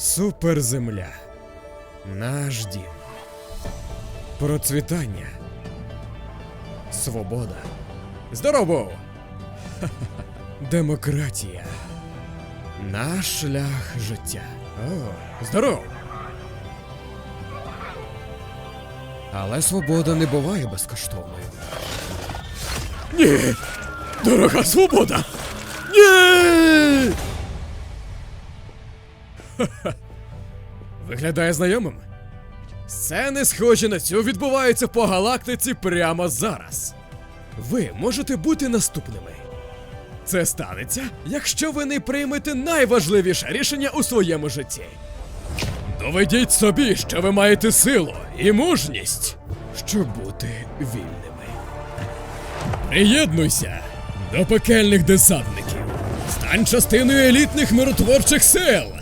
Суперземля. Наш дім. Процвітання. Свобода. Здорово! Демократія. Наш шлях життя. О, здоров! Але свобода не буває безкоштовною. Ні! Дорога свобода! Виглядає знайомим. Сцени, схожі на цю, відбуваються по галактиці прямо зараз. Ви можете бути наступними. Це станеться, якщо ви не приймете найважливіше рішення у своєму житті. Доведіть собі, що ви маєте силу і мужність, щоб бути вільними. Приєднуйся до пекельних десантників. Стань частиною елітних миротворчих сил.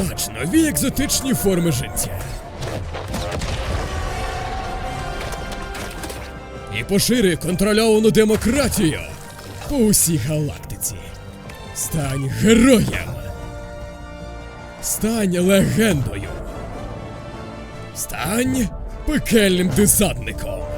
Побач нові екзотичні форми життя. І пошири контрольовану демократію по усій галактиці. Стань героєм. Стань легендою. Стань пекельним десантником.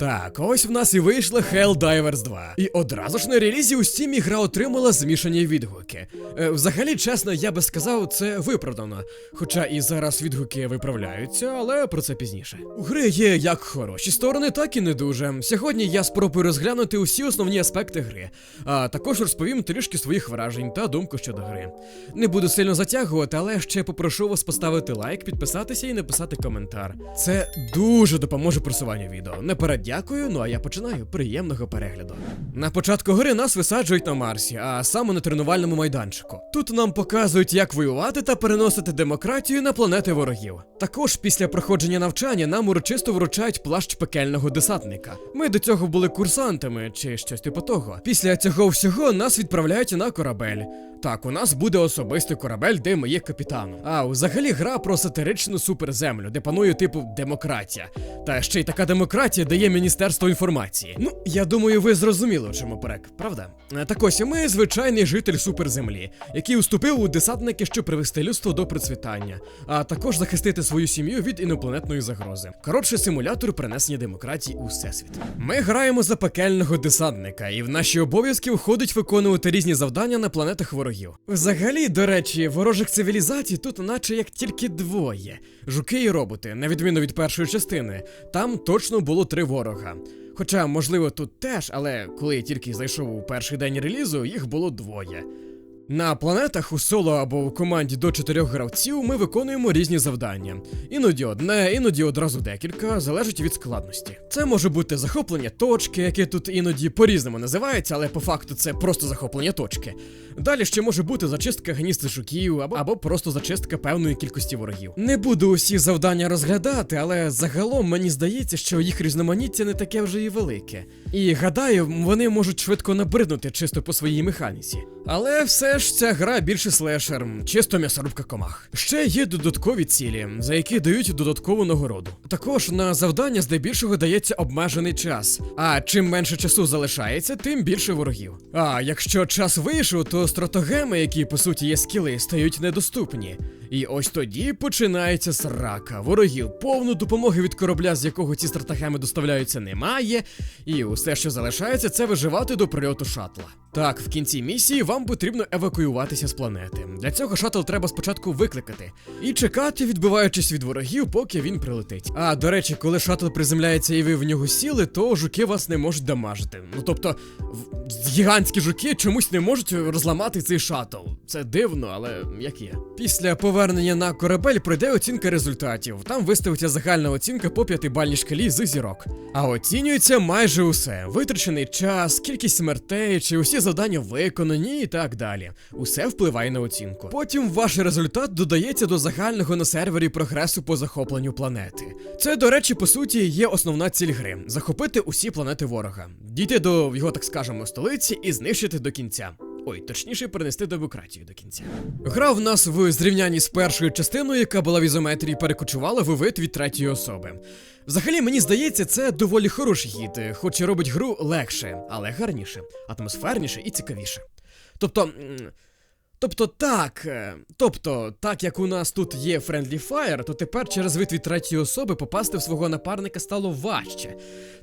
Так, ось в нас і вийшла Helldivers 2. І одразу ж на релізі у Steam гра отримала змішані відгуки. Е, взагалі, чесно, я би сказав, це виправдано. Хоча і зараз відгуки виправляються, але про це пізніше. У гри є як хороші сторони, так і не дуже. Сьогодні я спробую розглянути усі основні аспекти гри, а також розповім трішки своїх вражень та думку щодо гри. Не буду сильно затягувати, але ще попрошу вас поставити лайк, підписатися і написати коментар. Це дуже допоможе просуванню відео. Наперед дякую, ну а я починаю. Приємного перегляду. На початку гри нас висаджують на Марсі, а саме на тренувальному майданчику. Тут нам показують, як воювати та переносити демократію на планети ворогів. Також після проходження навчання нам урочисто вручають плащ пекельного десантника. Ми до цього були курсантами чи щось типу того. Після цього всього нас відправляють на корабель. Так, у нас буде особистий корабель, де ми є капітаном. А взагалі гра про сатиричну суперземлю, де панує типу демократія. Та ще й така демократія дає Міністерство інформації. Ну, я думаю, ви зрозуміли, у чому перек, правда? Е, Так ось ми звичайний житель суперземлі, який уступив у десантники, щоб привести людство до процвітання, а також захистити свою сім'ю від інопланетної загрози. Коротше, симулятор принесення демократії у всесвіт. Ми граємо за пекельного десантника, і в наші обов'язки входить виконувати різні завдання на планетах ворогів. Взагалі, до речі, ворожих цивілізацій тут, наче як тільки двоє: жуки і роботи, на відміну від першої частини. Там точно було три ворога. Хоча, можливо, тут теж, але коли я тільки зайшов у перший день релізу, їх було двоє. На планетах у соло або в команді до чотирьох гравців ми виконуємо різні завдання. Іноді одне, іноді одразу декілька, залежить від складності. Це може бути захоплення точки, яке тут іноді по-різному називається, але по факту це просто захоплення точки. Далі ще може бути зачистка гнізд жуків або, або просто зачистка певної кількості ворогів. Не буду усі завдання розглядати, але загалом мені здається, що їх різноманіття не таке вже і велике. І гадаю, вони можуть швидко набриднути чисто по своїй механіці. Але все ж ця гра більше слешер, чисто м'ясорубка комах. Ще є додаткові цілі, за які дають додаткову нагороду. Також на завдання здебільшого дається обмежений час. А чим менше часу залишається, тим більше ворогів. А якщо час вийшов, то стратогеми, які по суті є скіли, стають недоступні. І ось тоді починається срака. Ворогів повно, допомоги від корабля, з якого ці стратагеми доставляються, немає. І усе, що залишається, це виживати до прильоту шатла. Так, в кінці місії вам потрібно евакуюватися з планети. Для цього шаттл треба спочатку викликати і чекати, відбиваючись від ворогів, поки він прилетить. А до речі, коли шаттл приземляється і ви в нього сіли, то жуки вас не можуть дамажити. Ну тобто, гігантські жуки чомусь не можуть розламати цей шаттл. Це дивно, але як є. Після повернення на корабель пройде оцінка результатів. Там виставиться загальна оцінка по п'ятибальній шкалі з зірок. А оцінюється майже усе: витрачений час, кількість смертей, чи усі завдання виконані і так далі. Усе впливає на оцінку. Потім ваш результат додається до загального на сервері прогресу по захопленню планети. Це, до речі, по суті, є основна ціль гри захопити усі планети ворога, дійти до його, так скажемо, столиці і знищити до кінця. Ой, точніше, перенести демократію до кінця. Гра в нас в зрівнянні з першою частиною, яка була в ізометрії, перекочувала в вид від третьої особи. Взагалі, мені здається, це доволі хороший хід, е, хоч і робить гру легше, але гарніше, атмосферніше і цікавіше. Тобто. Тобто так, е, тобто, так як у нас тут є Friendly Fire, то тепер через вид від третьої особи попасти в свого напарника стало важче.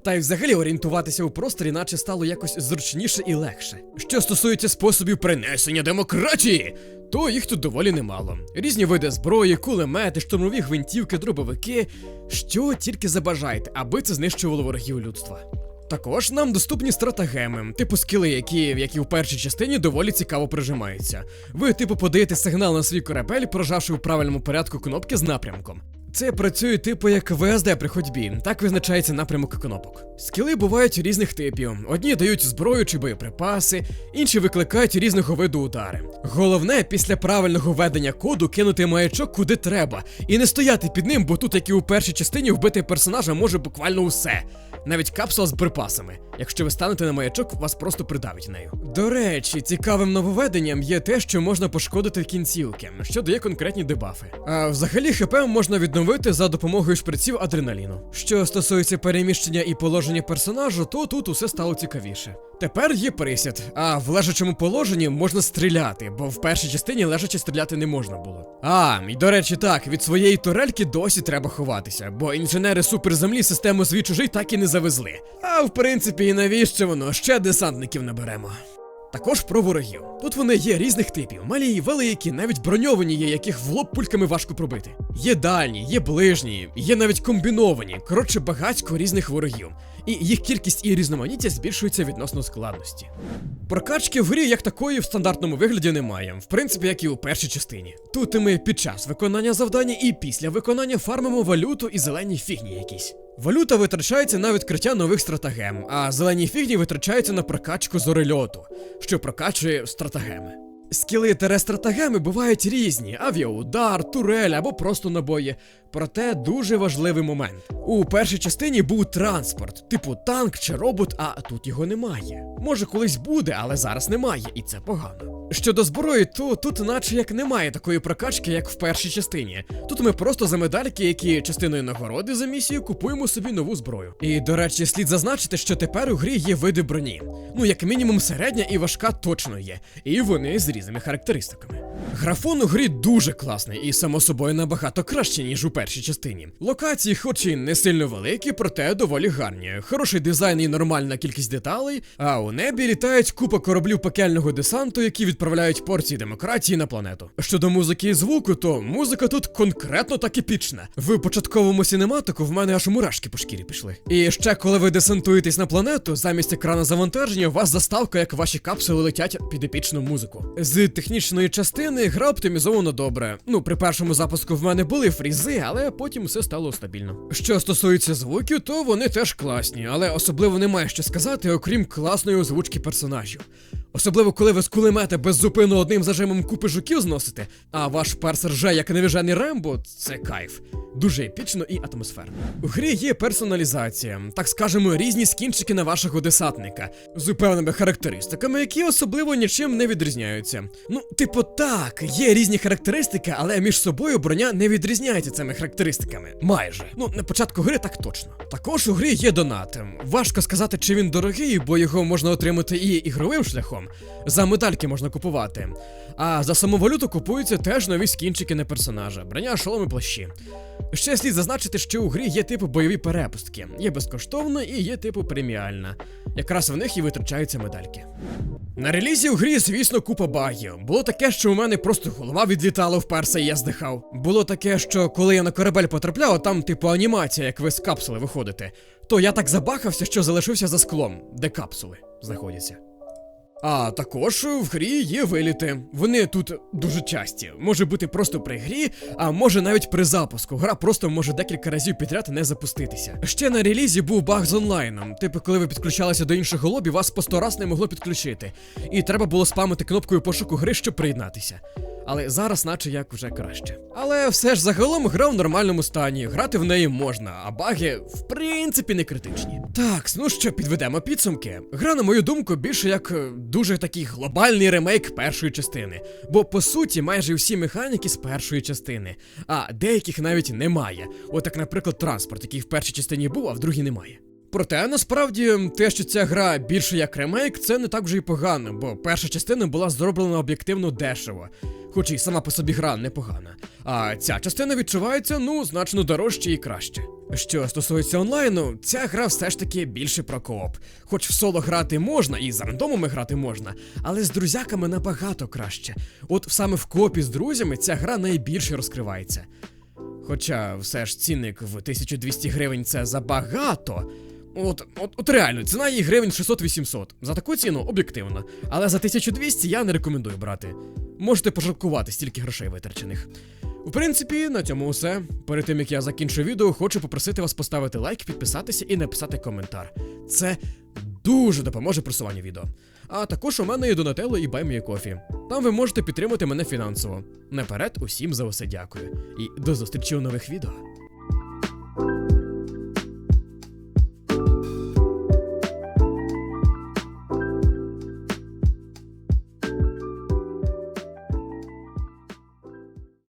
Та й взагалі орієнтуватися у просторі, наче стало якось зручніше і легше. Що стосується способів принесення демократії, то їх тут доволі немало. Різні види зброї, кулемети, штурмові гвинтівки, дробовики. Що тільки забажаєте, аби це знищувало ворогів людства. Також нам доступні стратагеми, типу скіли, які, які в першій частині доволі цікаво прижимаються. Ви, типу, подаєте сигнал на свій корабель, прожавши у правильному порядку кнопки з напрямком. Це працює типу як ВСД при ходьбі, так визначається напрямок кнопок. Скіли бувають різних типів: одні дають зброю чи боєприпаси, інші викликають різного виду удари. Головне, після правильного введення коду кинути маячок куди треба, і не стояти під ним, бо тут, як і у першій частині, вбити персонажа може буквально усе. Навіть капсула з припасами. Якщо ви станете на маячок, вас просто придавить нею. До речі, цікавим нововведенням є те, що можна пошкодити кінцівки, що дає конкретні дебафи. А взагалі ХП можна відновити за допомогою шприців адреналіну. Що стосується переміщення і положення персонажу, то тут усе стало цікавіше. Тепер є присід, а в лежачому положенні можна стріляти, бо в першій частині лежачи стріляти не можна було. А, і до речі, так, від своєї турельки досі треба ховатися, бо інженери суперземлі систему свій чужий так і не завезли. А в принципі, і навіщо воно? Ще десантників наберемо. Також про ворогів. Тут вони є різних типів: малі і великі, навіть броньовані є, яких в лоб пульками важко пробити. Є дальні, є ближні, є навіть комбіновані. Коротше, багатько різних ворогів. І їх кількість і різноманіття збільшується відносно складності. Прокачки в грі як такої в стандартному вигляді немає, в принципі, як і у першій частині. Тут ми під час виконання завдання і після виконання фармимо валюту і зелені фігні якісь. Валюта витрачається на відкриття нових стратагем, а зелені фігні витрачаються на прокачку зорельоту, що прокачує стратагеми. Скіли терестратагеми бувають різні: авіаудар, турель або просто набої. Проте дуже важливий момент. У першій частині був транспорт, типу танк чи робот, а тут його немає. Може колись буде, але зараз немає, і це погано. Щодо зброї, то тут наче як немає такої прокачки, як в першій частині. Тут ми просто за медальки, які частиною нагороди за місію, купуємо собі нову зброю. І до речі, слід зазначити, що тепер у грі є види броні. Ну, як мінімум, середня і важка точно є, і вони з різними характеристиками. Графон у грі дуже класний і, само собою, набагато краще, ніж у першій частині. Локації, хоч і не сильно великі, проте доволі гарні. Хороший дизайн і нормальна кількість деталей. А у небі літають купа кораблів пекельного десанту, які відправляють порції демократії на планету. Щодо музики і звуку, то музика тут конкретно так епічна. В початковому синематику в мене аж мурашки по шкірі пішли. І ще коли ви десантуєтесь на планету, замість екрана завантаження у вас заставка, як ваші капсули летять під епічну музику. З технічної частини гра оптимізована добре. Ну, при першому запуску в мене були фрізи, але потім все стало стабільно. Що стосується звуків, то вони теж класні, але особливо немає що сказати, окрім класної озвучки персонажів. Особливо, коли ви з кулемета без зупину одним зажимом купи жуків зносите, а ваш перс рже як невіжений Рембо, це кайф. Дуже епічно і атмосферно. У грі є персоналізація, так скажемо, різні скінчики на вашого десантника з певними характеристиками, які особливо нічим не відрізняються. Ну, типу, так, є різні характеристики, але між собою броня не відрізняється цими характеристиками. Майже. Ну, на початку гри так точно. Також у грі є донат. Важко сказати, чи він дорогий, бо його можна отримати і ігровим шляхом. За медальки можна купувати. А за саму валюту купуються теж нові скінчики на персонажа, броня, шолом і плащі. Ще слід зазначити, що у грі є типу бойові перепустки, є безкоштовна і є типу преміальна. Якраз в них і витрачаються медальки. На релізі у грі, звісно, купа багів. Було таке, що у мене просто голова відлітала вперше, і я здихав. Було таке, що коли я на корабель потрапляв, там, типу, анімація, як ви з капсули виходите, то я так забахався, що залишився за склом, де капсули знаходяться. А також в грі є виліти. Вони тут дуже часті. Може бути просто при грі, а може навіть при запуску. Гра просто може декілька разів підряд не запуститися. Ще на релізі був баг з онлайном. Типу, коли ви підключалися до іншого лобі, вас по сто раз не могло підключити. І треба було спамити кнопкою пошуку гри, щоб приєднатися. Але зараз, наче як вже краще. Але все ж загалом гра в нормальному стані, грати в неї можна, а баги в принципі не критичні. Так, ну що, підведемо підсумки. Гра, на мою думку, більше як е, дуже такий глобальний ремейк першої частини. Бо по суті майже всі механіки з першої частини, а деяких навіть немає. От як, наприклад, транспорт, який в першій частині був, а в другій немає. Проте насправді те, що ця гра більше як ремейк, це не так вже й погано, бо перша частина була зроблена об'єктивно дешево, хоч і сама по собі гра непогана. А ця частина відчувається ну значно дорожче і краще. Що стосується онлайну, ця гра все ж таки більше про кооп. Хоч в соло грати можна і з рандомами грати можна, але з друзяками набагато краще. От саме в коопі з друзями ця гра найбільше розкривається. Хоча все ж цінник в 1200 гривень це забагато. От, от, от реально, ціна її гривень 600-800. За таку ціну об'єктивно. Але за 1200 я не рекомендую брати. Можете пожалкувати стільки грошей витрачених. В принципі, на цьому все. Перед тим як я закінчу відео, хочу попросити вас поставити лайк, підписатися і написати коментар. Це дуже допоможе просуванню відео. А також у мене є Донателло і Кофі. Там ви можете підтримати мене фінансово. Наперед, усім за усе дякую. І до зустрічі у нових відео.